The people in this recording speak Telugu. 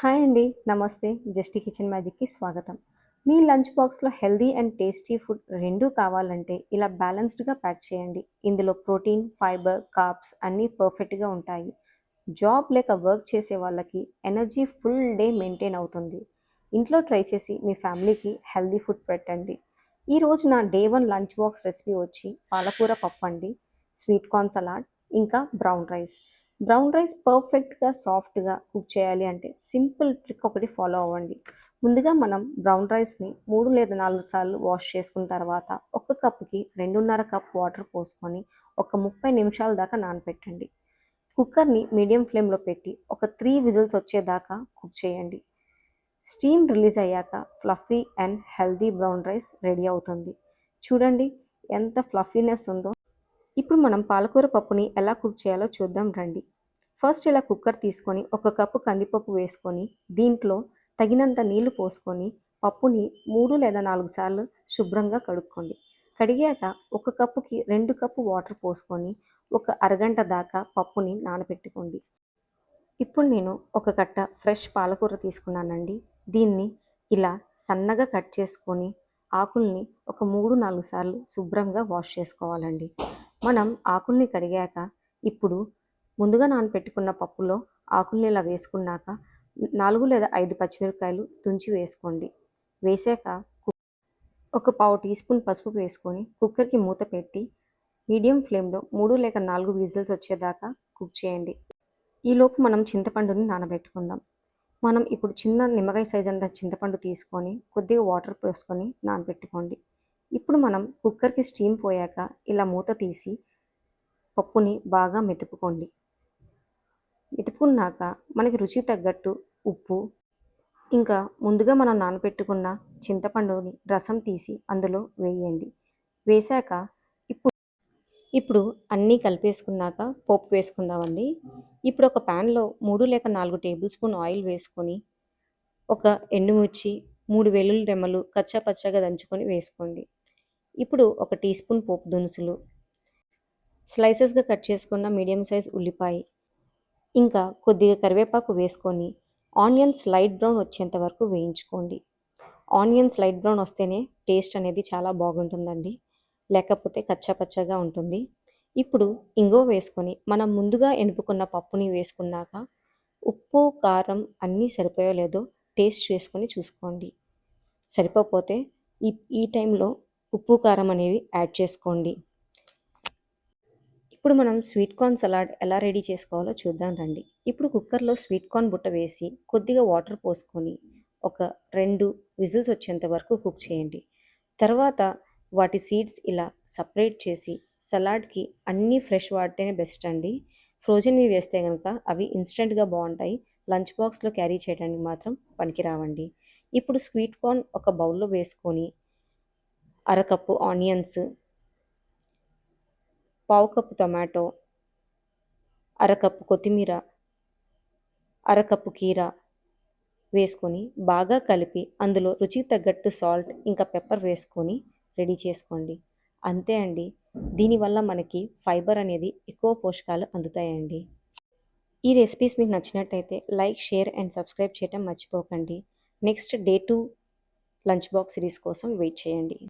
హాయ్ అండి. నమస్తే. జస్టీ కిచెన్ మ్యాజిక్కి స్వాగతం. మీ లంచ్ బాక్స్లో హెల్దీ అండ్ టేస్టీ ఫుడ్ రెండూ కావాలంటే ఇలా బ్యాలెన్స్డ్గా ప్యాక్ చేయండి. ఇందులో ప్రోటీన్ ఫైబర్ కార్బ్స్ అన్నీ పర్ఫెక్ట్గా ఉంటాయి. జాబ్ లేక వర్క్ చేసే వాళ్ళకి ఎనర్జీ ఫుల్ డే మెయింటైన్ అవుతుంది. ఇంట్లో ట్రై చేసి మీ ఫ్యామిలీకి హెల్దీ ఫుడ్ పెట్టండి. ఈరోజు నా day one lunch box recipe వచ్చి పాలకూర పప్పు అండి స్వీట్ కార్న్ సలాడ్ ఇంకా బ్రౌన్ రైస్. బ్రౌన్ రైస్ పర్ఫెక్ట్గా సాఫ్ట్గా కుక్ చేయాలి అంటే సింపుల్ ట్రిక్ ఒకటి ఫాలో అవ్వండి. ముందుగా మనం బ్రౌన్ రైస్ని మూడు లేదా నాలుగు సార్లు వాష్ చేసుకున్న తర్వాత ఒక కప్కి రెండున్నర కప్ వాటర్ పోసుకొని ఒక ముప్పై నిమిషాల దాకా నానపెట్టండి. కుక్కర్ని మీడియం ఫ్లేమ్లో పెట్టి ఒక త్రీ విజిల్స్ వచ్చేదాకా కుక్ చేయండి. స్టీమ్ రిలీజ్ అయ్యాక fluffy and healthy brown rice ready అవుతుంది. చూడండి ఎంత ఫ్లఫీనెస్ ఉందో. ఇప్పుడు మనం పాలకూర పప్పుని ఎలా కుక్ చేయాలో చూద్దాం రండి. ఫస్ట్ ఇలా కుక్కర్ తీసుకొని ఒక కప్పు కందిపప్పు వేసుకొని దీంట్లో తగినంత నీళ్ళు పోసుకొని పప్పుని మూడు లేదా నాలుగు సార్లు శుభ్రంగా కడుక్కోండి. కడిగాక ఒక కప్పుకి రెండు కప్పు వాటర్ పోసుకొని ఒక అరగంట దాకా పప్పుని నానబెట్టుకోండి. ఇప్పుడు నేను ఒక కట్ట ఫ్రెష్ పాలకూర తీసుకున్నానండి. దీన్ని ఇలా సన్నగా కట్ చేసుకొని ఆకుల్ని ఒక మూడు నాలుగు సార్లు శుభ్రంగా వాష్ చేసుకోవాలండి. మనం ఆకుల్ని కడిగాక ఇప్పుడు ముందుగా నానపెట్టుకున్న పప్పులో ఆకుల్ని ఇలా వేసుకున్నాక నాలుగు లేదా ఐదు పచ్చిమిరపకాయలు తుంచి వేసుకోండి. వేసాక ఒక పావు టీ స్పూన్ పసుపు వేసుకొని కుక్కర్కి మూత పెట్టి మీడియం ఫ్లేమ్లో మూడు లేక నాలుగు విజిల్స్ వచ్చేదాకా కుక్ చేయండి. ఈలోపు మనం చింతపండుని నానబెట్టుకుందాం. మనం ఇప్పుడు చిన్న నిమ్మకాయ సైజ్ అంత చింతపండు తీసుకొని కొద్దిగా వాటర్ పోసుకొని నానబెట్టుకోండి. ఇప్పుడు మనం కుక్కర్కి స్టీమ్ పోయాక ఇలా మూత తీసి పప్పుని బాగా మెతుకుకోండి మెతుకున్నాక మనకి రుచి తగ్గట్టు ఉప్పు ఇంకా ముందుగా మనం నానబెట్టుకున్న చింతపండుని రసం తీసి అందులో వేయండి. వేశాక ఇప్పుడు ఇప్పుడు అన్నీ కలిపేసుకున్నాక పోపు వేసుకుందామండి. ఇప్పుడు ఒక ప్యాన్లో మూడు లేక నాలుగు టేబుల్ స్పూన్ ఆయిల్ వేసుకొని ఒక ఎండుమిర్చి మూడు వెల్లుల్లి రెమ్మలు కచ్చా పచ్చగా దంచుకొని వేసుకోండి. ఇప్పుడు ఒక టీ స్పూన్ పోపు దినుసులు. స్లైసెస్గా కట్ చేసుకున్న మీడియం సైజ్ ఉల్లిపాయ. ఇంకా కొద్దిగా కరివేపాకు వేసుకొని ఆనియన్స్ లైట్ బ్రౌన్ వచ్చేంత వరకు వేయించుకోండి. ఆనియన్స్ లైట్ బ్రౌన్ వస్తేనే టేస్ట్ అనేది చాలా బాగుంటుందండి. లేకపోతే కచ్చాపచ్చగా ఉంటుంది. ఇప్పుడు ఇంగో వేసుకొని మనం ముందుగా ఎనుపుకున్న పప్పుని వేసుకున్నాక ఉప్పు కారం అన్నీ సరిపోయో లేదో టేస్ట్ చేసుకొని చూసుకోండి. సరిపోతే ఈ ఈ టైంలో ఉప్పు కారం అనేవి యాడ్ చేసుకోండి. ఇప్పుడు మనం స్వీట్ కార్న్ సలాడ్ ఎలా రెడీ చేసుకోవాలో చూద్దాం రండి. ఇప్పుడు కుక్కర్లో స్వీట్ కార్న్ బుట్ట వేసి కొద్దిగా వాటర్ పోసుకొని ఒక రెండు విజిల్స్ వచ్చేంత వరకు కుక్ చేయండి. తర్వాత వాటి సీడ్స్ ఇలా సపరేట్ చేసి సలాడ్కి అన్నీ ఫ్రెష్ వాడితేనే బెస్ట్ అండి. ఫ్రోజన్వి వేస్తే కనుక అవి ఇన్స్టెంట్గా బాగుంటాయి. లంచ్ బాక్స్లో క్యారీ చేయడానికి మాత్రం పనికిరావండి. ఇప్పుడు స్వీట్ కార్న్ ఒక బౌల్లో వేసుకొని అరకప్పు ఆనియన్స్ పావు కప్పు టొమాటో అరకప్పు కొత్తిమీర అరకప్పు కీర వేసుకొని బాగా కలిపి అందులో రుచికి తగ్గట్టు సాల్ట్ ఇంకా పెప్పర్ వేసుకొని రెడీ చేసుకోండి. అంతే అండి. దీనివల్ల మనకి ఫైబర్ అనేది ఎక్కువ పోషకాలు అందుతాయండి. ఈ రెసిపీస్ మీకు నచ్చినట్టయితే లైక్ షేర్ అండ్ సబ్స్క్రైబ్ చేయడం మర్చిపోకండి. Next day two lunch box series కోసం వెయిట్ చేయండి.